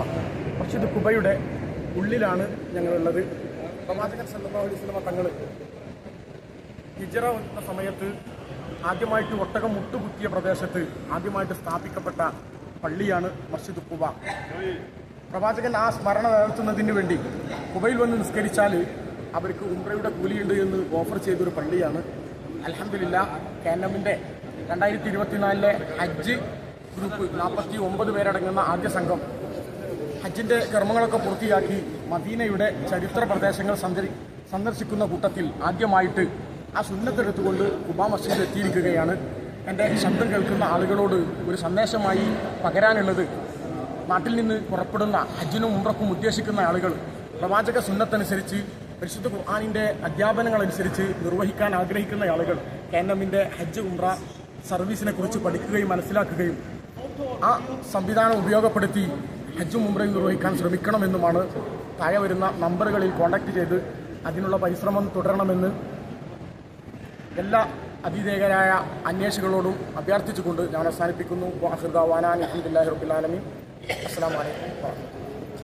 കുബ മസ്ജിദ് കുബയുടെ ഉള്ളിലാണ് ഞങ്ങളുള്ളത്. പ്രവാചകൻ സല്ലല്ലാഹു അലൈഹി വസല്ലമ തങ്ങൾ ഹിജറ വന്ന സമയത്ത് ആദ്യമായിട്ട് ഒട്ടകം മുട്ടുകുത്തിയ പ്രദേശത്ത് ആദ്യമായിട്ട് സ്ഥാപിക്കപ്പെട്ട പള്ളിയാണ് മസ്ജിദ് കുബ പ്രവാചകൻ ആ സ്മരണ നിലനിർത്തുന്നതിന് വേണ്ടി കുബയിൽ വന്ന് നിസ്കരിച്ചാൽ അവർക്ക് ഉംറയുടെ കൂലിയുണ്ട് എന്ന് ഓഫർ ചെയ്തൊരു പള്ളിയാണ്. അലഹമില്ല കാനമിന്റെ രണ്ടായിരത്തി ഇരുപത്തിനാലിലെ ഹജ്ജ് ഗ്രൂപ്പ് നാൽപ്പത്തി ഒമ്പത് പേരടങ്ങുന്ന ആദ്യ സംഘം ഹജ്ജിന്റെ കർമ്മങ്ങളൊക്കെ പൂർത്തിയാക്കി മദീനയുടെ ചരിത്ര പ്രദേശങ്ങൾ സന്ദർശിക്കുന്ന കൂട്ടത്തിൽ ആദ്യമായിട്ട് ആ സുന്നത്തെടുത്തുകൊണ്ട് കുബാ മസ്ജിദ് എത്തിയിരിക്കുകയാണ്. എന്റെ ശബ്ദം കേൾക്കുന്ന ആളുകളോട് ഒരു സന്ദേശമായി പകരാനുള്ളത് നാട്ടിൽ നിന്ന് പുറപ്പെടുന്ന ഹജ്ജിനും ഉമ്രക്കും ഉദ്ദേശിക്കുന്ന ആളുകൾ പ്രവാചക സുന്നത്തനുസരിച്ച് പരിശുദ്ധ ഖുർആാനിന്റെ അധ്യാപനങ്ങൾ അനുസരിച്ച് നിർവഹിക്കാൻ ആഗ്രഹിക്കുന്ന ആളുകൾ കേന്ദ്രമിന്റെ ഹജ്ജ് ഉംറ സർവീസിനെ കുറിച്ച് പഠിക്കുകയും മനസ്സിലാക്കുകയും ആ സംവിധാനം ഉപയോഗപ്പെടുത്തി ഹജ്ജും ഉംറയും നിർവഹിക്കാൻ ശ്രമിക്കണമെന്നുമാണ്. താഴെ വരുന്ന നമ്പറുകളിൽ കോൺടാക്റ്റ് ചെയ്ത് അതിനുള്ള പരിശ്രമം തുടരണമെന്ന് എല്ലാ അതിഥേയരായ അന്വേഷകളോടും അഭ്യർത്ഥിച്ചുകൊണ്ട് ഞാൻ അവസാനിപ്പിക്കുന്നു. വാഹിദ് വാനാൻ അഹമ്മദില്ലാഹി റബ്ബുലാലമി അലൈക്കും വാഹമത്തുള്ളാഹി